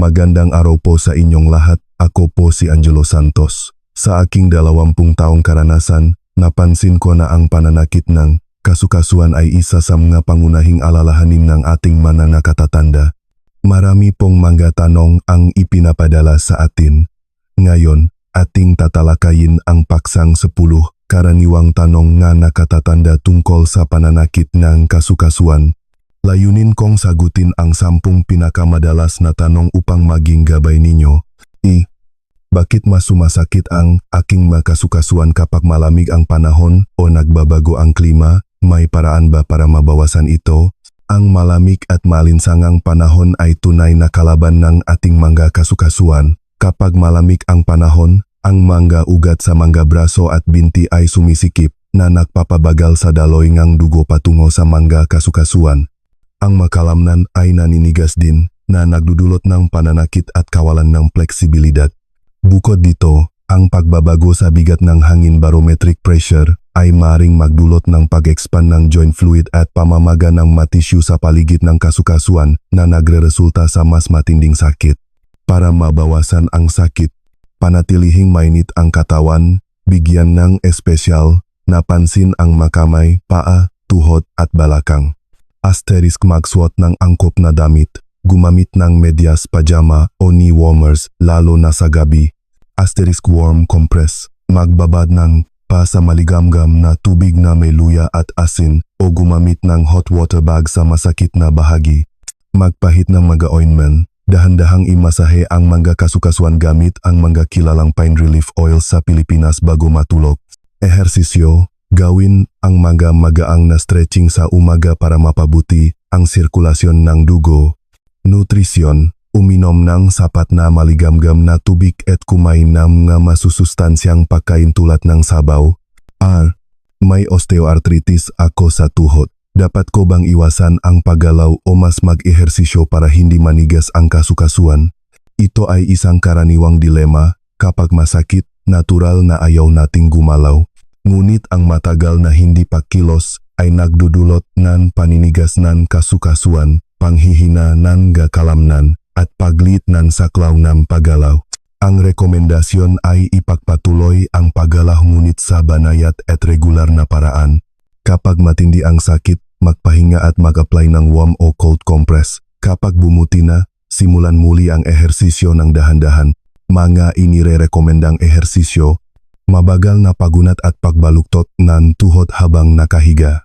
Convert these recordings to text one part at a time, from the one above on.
Magandang araw po sa inyong lahat. Ako po si Angelo Santos. Sa aking dalawampung taong karanasan, napansin ko na ang pananakit ng kasukasuan ay isa sa mga pangunahing alalahanin ng ating mananakatatanda. Marami pong mga tanong ang ipinapadala sa atin. Ngayon, ating tatalakayin ang paksang 10 karaniwang tanong nga nakatatanda tungkol sa pananakit ng kasukasuan. Layunin kong sagutin ang sampung pinakamadalas na tanong upang maging gabay ninyo. I. Bakit mas sumasakit ang aking makasukasuan kapag malamig ang panahon o nagbabago ang klima? May paraan ba para mabawasan ito? Ang malamig at malinsangang panahon ay tunay na kalaban ng ating mga kasukasuan. Kapag malamig ang panahon, ang mga ugat sa mga braso at binti ay sumisikip na nagpapabagal sa daloy ng dugo patungo sa mga kasukasuan. Ang makalamnan ay naninigas din na nagdudulot ng pananakit at kawalan ng fleksibilidad. Bukod dito, ang pagbabago sa bigat ng hangin barometric pressure ay maring magdulot ng pag-expand ng joint fluid at pamamaga ng matisyu sa paligid ng kasukasuan na nagre-resulta sa mas matinding sakit. Para mabawasan ang sakit, panatilihing mainit ang katawan, bigyan ng espesyal, napansin ang makamay, paa, tuhod at balakang. Asterisk magsuot ng angkop na damit, gumamit ng medyas pajama o knee warmers lalo na sa gabi. Asterisk warm compress, magbabad ng pa sa maligamgam na tubig na may luya at asin o gumamit ng hot water bag sa masakit na bahagi. Magpahit ng mga ointment, dahan-dahang imasahe ang mga kasukasuan gamit ang mga kilalang pine relief oil sa Pilipinas bago matulog. Ehersisyo, gawin ang mga magaang na stretching sa umaga para mapabuti ang sirkulasyon ng dugo. Nutrisyon, uminom ng sapat na maligamgam na tubig at kumain ng mga masusustansyang pagkain tulad ng sabaw. R. May osteoarthritis ako sa tuhod. Dapat ko bang iwasan ang paggalaw o mas mag-ehersisyo para hindi manigas ang kasukasuan? Ito ay isang karaniwang dilema kapag masakit, natural na ayaw nating gumalaw. Ngunit ang matagal na hindi pagkilos ay nagdudulot ng paninigas ng kasukasuan, panghihina ng gakalamnan, at paglit ng saklaw ng paggalaw. Ang rekomendasyon ay ipagpatuloy ang paggalaw ngunit sa banayat at regular na paraan. Kapag matindi ang sakit, magpahinga at mag-apply ng warm o cold compress. Kapag bumuti na, simulan muli ang ehersisyo ng dahan-dahan. Mga inire-rekomendang ehersisyo Mabagal na pagunat at pagbaluktot ng tuhod habang nakahiga.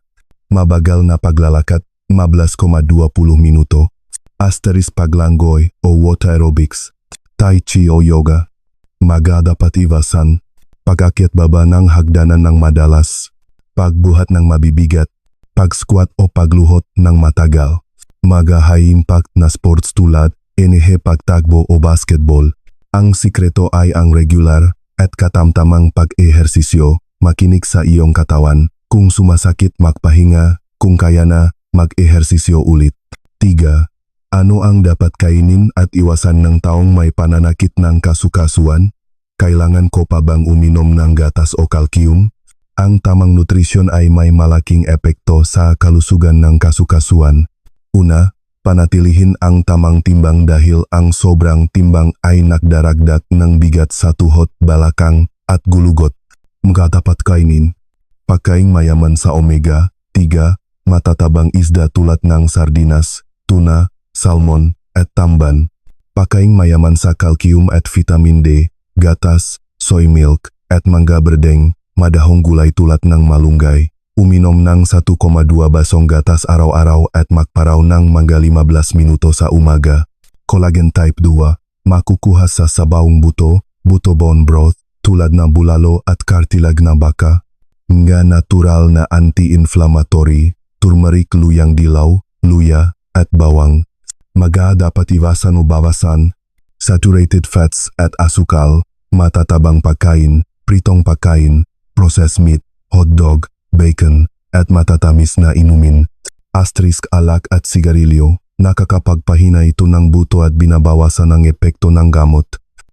Mabagal na paglalakad, 15,20 minuto. Asterisk paglanggoy o water aerobics. Tai Chi o yoga. Maga dapat iwasan. Pag-akyat baba ng hagdanan ng madalas. Pagbuhat ng mabibigat. Pag-squat o pagluhot ng matagal. Maga high impact na sports tulad enehe pagtagbo o basketball. Ang sikreto ay ang regular at katamtamang pag-ehersisyo, makinig sa iyong katawan, kung sumasakit magpahinga, kung kaya na, mag-ehersisyo ulit. 3. Ano ang dapat kainin at iwasan ng taong may pananakit ng kasukasuan? Kailangan ko pa bang uminom ng gatas o kalkium? Ang tamang nutrisyon ay may malaking epekto sa kalusugan ng kasukasuan. Una, panatilihin ang tamang timbang dahil ang sobrang timbang ay nagdaragdag ng bigat sa tuhod, balakang at gulugot. Mga dapat kainin. Pagkain mayaman sa omega, 3, matatabang isda tulad ng sardinas, tuna, salmon, at tamban. Pagkain mayaman sa calcium at vitamin D, gatas, soy milk, at mangga berdeng, madahong gulay tulad ng malunggay uminom ng 1,2 basong gatas araw-araw at magparaw ng mga 15 minuto sa umaga. Collagen type 2, makukuha sa sabawang buto, buto bone broth, tulad ng bulalo at cartilage ng baka. Nga natural na anti-inflammatory, turmeric luyang dilaw, luya, at bawang. Maga dapat iwasan o bawasan. Saturated fats at asukal, matatabang pagkain, pritong pagkain, processed meat, hot dog, bacon, at matatamis na inumin. Asterisk alak at sigarilyo, nakakapagpahina ito ng buto at binabawasan ang epekto ng gamot.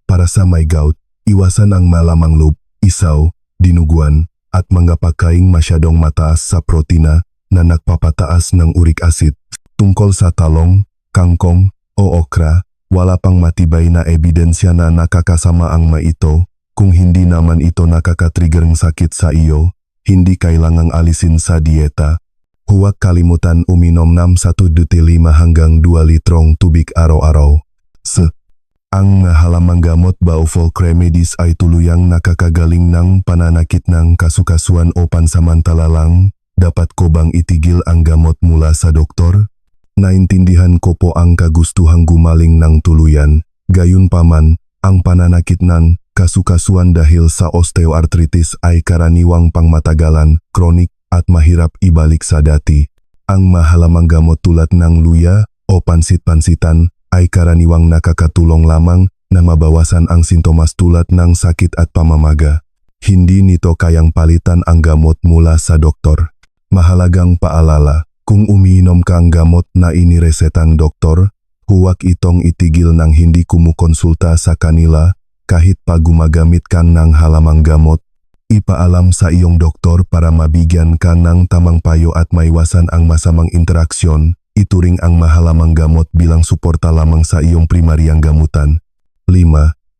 Para sa may gout, iwasan ang malamang loob, isaw, dinuguan, at mga pagkaing masyadong mataas sa protina na nagpapataas ng uric acid. Tungkol sa talong, kangkong, o okra, Wala pang matibay na ebidensya na nakakasama ang ma ito. Kung hindi naman ito nakakatrigger ng sakit sa iyo, hindi kailangang alisin sa dieta. Huwag kalimutan uminom ng 1.5 hanggang 2 litrong tubig araw-araw. S. Ang halamang gamot Baufol Cremedis ay tuluyang nakakagaling ng pananakit ng kasukasuan o pansamantala lang. Dapat ko bang itigil ang gamot mula sa doktor? Naintindihan ko po ang kagustuhang gumaling ng tuluyan. Gayunpaman, ang pananakit ng kasukasuan dahil sa osteoarthritis ay karaniwang pangmatagalan, kronik at mahirap ibalik sa dati. Ang mahalamang gamot tulad ng luya o pansit-pansitan ay karaniwang nakakatulong lamang na mabawasan ang sintomas tulad ng sakit at pamamaga. Hindi nito kayang palitan ang gamot mula sa doktor. Mahalagang paalala, kung umiinom ka ang gamot na iniresetang doktor, huwag itong itigil ng hindi kumukonsulta sa kanila kahit pa gumagamit ka ng halamang gamot. Ipaalam sa iyong doktor para mabigyan ka ng tamang payo at maiwasan ang masamang interaksyon. Ituring ang mahalamang gamot bilang suporta lamang sa iyong primaryang gamutan. 5.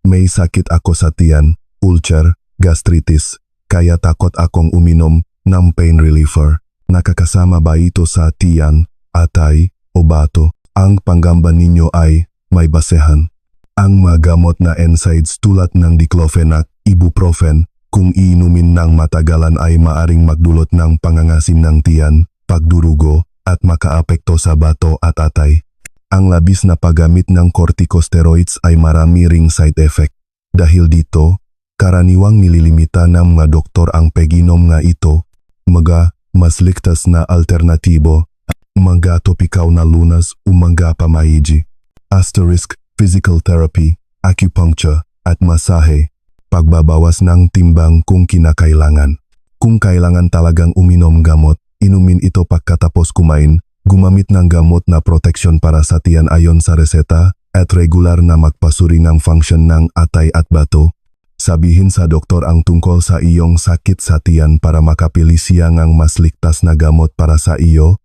May sakit ako sa tiyan, ulcer, gastritis, kaya takot akong uminom ng pain reliever. Nakakasama ba ito sa tiyan, atay, o bato? Ang panggamba ninyo ay may basehan. Ang mga gamot na NSAIDs tulad ng diclofenac, ibuprofen, kung iinumin ng matagalan ay maaring magdulot ng pangangasim ng tiyan, pagdurugo, at makaapekto sa bato at atay. Ang labis na paggamit ng corticosteroids ay marami ring side effect. Dahil dito, karaniwang nililimita ng mga doktor ang peginom nga ito, mga mas ligtas na alternatibo, mga topikaw na lunas o mga pamaiji. Asterisk, physical therapy, acupuncture, at masahe, pagbabawas ng timbang kung kinakailangan. Kung kailangan talagang uminom gamot, inumin ito pagkatapos kumain, gumamit ng gamot na protection para sa tiyan ayon sa reseta, at regular na magpasuri ng function ng atay at bato. Sabihin sa doktor ang tungkol sa iyong sakit sa tiyan para makapili siya ng mas ligtas na gamot para sa iyo.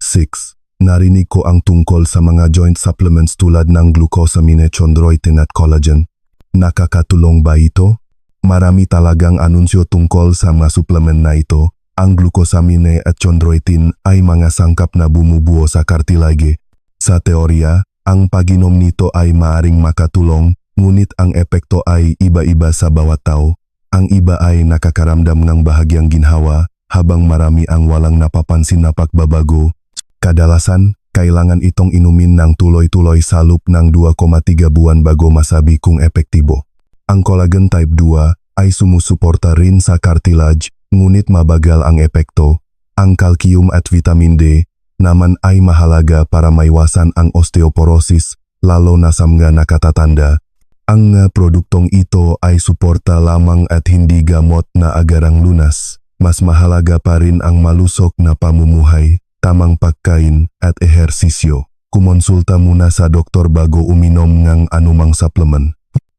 6. Narinig ko ang tungkol sa mga joint supplements tulad ng glucosamine chondroitin at collagen. Nakakatulong ba ito? Marami talagang anunsyo tungkol sa mga supplement na ito. Ang glucosamine at chondroitin ay mga sangkap na bumubuo sa kartilage. Sa teorya, ang paginom nito ay maaring makatulong Ngunit ang epekto ay iba-iba sa bawat tao. Ang iba ay nakakaramdam ng bahagyang ginhawa habang marami ang walang napapansin na pagbabago. Kadalasan, kailangan itong inumin ng tuloy-tuloy sa loop ng 2,3 buwan bago masabi kung epektibo. Ang collagen type 2 ay sumusuporta rin sa cartilage ngunit mabagal ang epekto. Ang calcium at vitamin D naman ay mahalaga para maiwasan ang osteoporosis lalo na sa mga nakatatanda. Ang uh, produktong ito ay suporta lamang at hindi gamot na agarang lunas. Mas mahalaga pa rin ang malusok na pamumuhay, tamang pagkain at ehersisyo. Kumonsulta muna sa doktor bago uminom ng anumang supplement.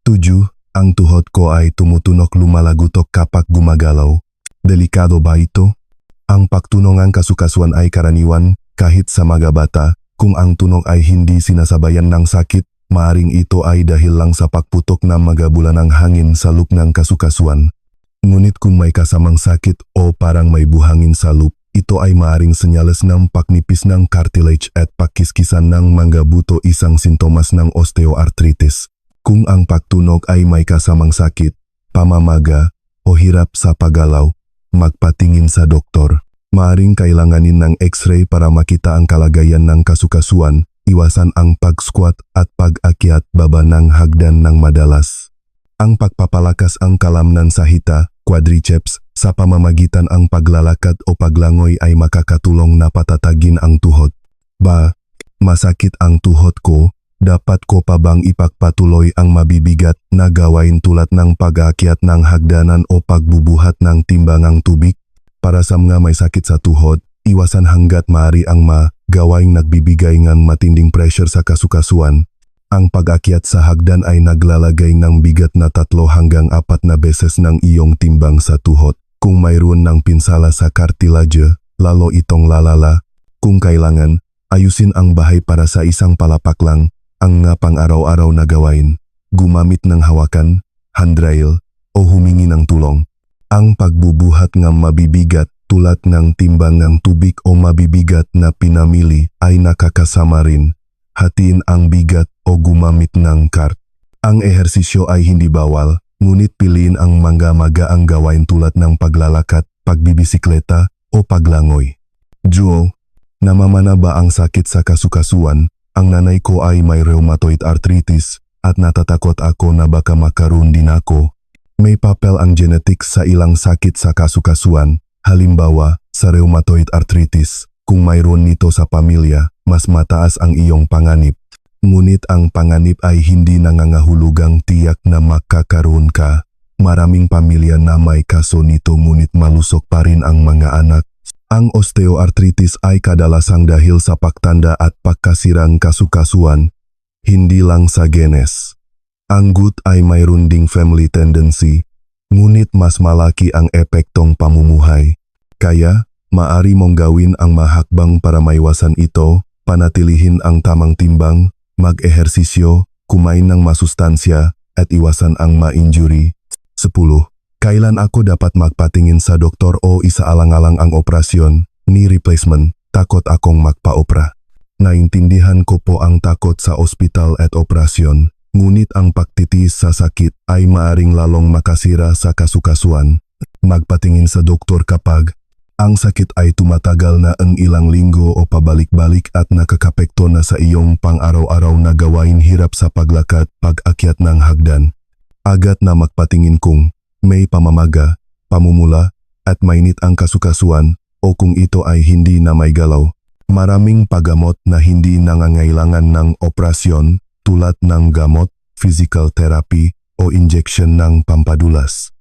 7. Ang tuhod ko ay tumutunok lumalagutok kapag gumagalaw. Delikado ba ito? Ang pagtunongan kasukasuan ay karaniwan kahit sa mga bata kung ang tunog ay hindi sinasabayan ng sakit Maaring ito ay dahil lang sa pagputok ng magabulan ng hangin sa loop ng kasukasuan. Ngunit kung may kasamang sakit o parang may buhangin sa loop, ito ay maaring senyales ng paknipis ng cartilage at pakiskisan ng mga buto isang sintomas ng osteoarthritis. Kung ang pagtunog ay may kasamang sakit, pamamaga o hirap sa paggalaw, magpatingin sa doktor. Maaring kailanganin ng x-ray para makita ang kalagayan ng kasukasuan iwasan ang pag-squat at pag-akyat baba ng hagdan ng madalas. Ang pagpapalakas ang kalamnan sa hita, quadriceps, sa pamamagitan ang paglalakad o paglangoy ay makakatulong na patatagin ang tuhod. Ba, masakit ang tuhod ko, dapat ko pa bang ipagpatuloy ang mabibigat na gawain tulad ng pag-aakyat ng hagdanan o pagbubuhat ng timbangang tubig? Para sa mga may sakit sa tuhod, iwasan hanggat maaari ang ma gawaing nagbibigay ng matinding pressure sa kasukasuan, ang pag-akyat sa hagdan ay naglalagay ng bigat na tatlo hanggang apat na beses ng iyong timbang sa tuhod. Kung mayroon ng pinsala sa cartilage, lalo itong lalala. Kung kailangan, ayusin ang bahay para sa isang palapak lang, ang nga pang-araw-araw na gawain, gumamit ng hawakan, handrail, o humingi ng tulong. Ang pagbubuhat ng mabibigat tulad ng timbang ng tubig o mabibigat na pinamili ay nakakasama rin. Hatiin ang bigat o gumamit ng cart. Ang ehersisyo ay hindi bawal, ngunit piliin ang mangga-magaang gawain tulad ng paglalakad, pagbibisikleta, o paglangoy. Jewel, namamana ba ang sakit sa kasukasuan? Ang nanay ko ay may rheumatoid arthritis at natatakot ako na baka makaroon din ako. May papel ang genetics sa ilang sakit sa kasukasuan, halimbawa sa rheumatoid arthritis. Kung mayroon nito sa pamilya, mas mataas ang iyong panganib. Ngunit ang panganib ay hindi nangangahulugang tiyak na makakaroon ka. Maraming pamilya na may kaso nito ngunit malusok pa rin ang mga anak. Ang osteoarthritis ay kadalasang dahil sa pagtanda at pagkasirang kasukasuan, hindi lang sa genes. Ang gut ay mayroon ding family tendency, ngunit mas malaki ang epektong pamumuhay. Kaya, maari mong gawin ang mahakbang para maiwasan ito, panatilihin ang tamang timbang, mag-ehersisyo, kumain ng masustansya, at iwasan ang ma-injury. 10. Kailan ako dapat magpatingin sa doktor o isaalang-alang ang operasyon, ni replacement, takot akong magpa-opera. Naintindihan ko po ang takot sa ospital at operasyon, ngunit ang pagtitiis sa sakit ay maaring lalong makasira sa kasukasuan. Magpatingin sa doktor kapag ang sakit ay tumatagal na ang ilang linggo o pabalik-balik at nakakapekto na sa iyong pang-araw-araw na gawain hirap sa paglakad pag-akyat ng hagdan. Agad na magpatingin kung may pamamaga, pamumula, at mainit ang kasukasuan o kung ito ay hindi na may galaw. Maraming paggamot na hindi nangangailangan ng operasyon tulad ng gamot, physical therapy o injection ng pampadulas.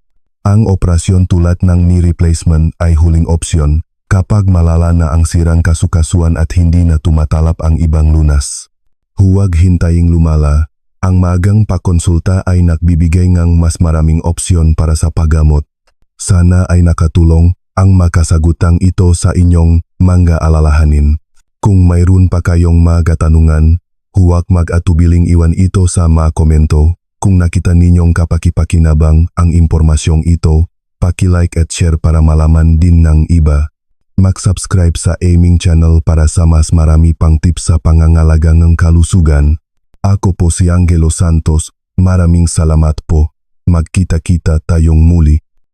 Ang operasyon tulad ng knee replacement ay huling opsyon kapag malala na ang sirang kasukasuan at hindi na tumatalab ang ibang lunas. Huwag hintaying lumala. Ang magang pakonsulta ay nagbibigay ng mas maraming opsyon para sa paggamot. Sana ay nakatulong ang makasagutang ito sa inyong mga alalahanin. Kung mayroon pa kayong mga tanungan, huwag mag-atubiling iwan ito sa mga komento. Kung nakita ninyong kapakipakinabang ang impormasyong ito, paki-like at share para malaman din ng iba. Mag-subscribe sa aming channel para sa mas marami pang tips sa pangangalaga ng kalusugan. Ako po si Angelo Santos, maraming salamat po. Magkita-kita tayong muli.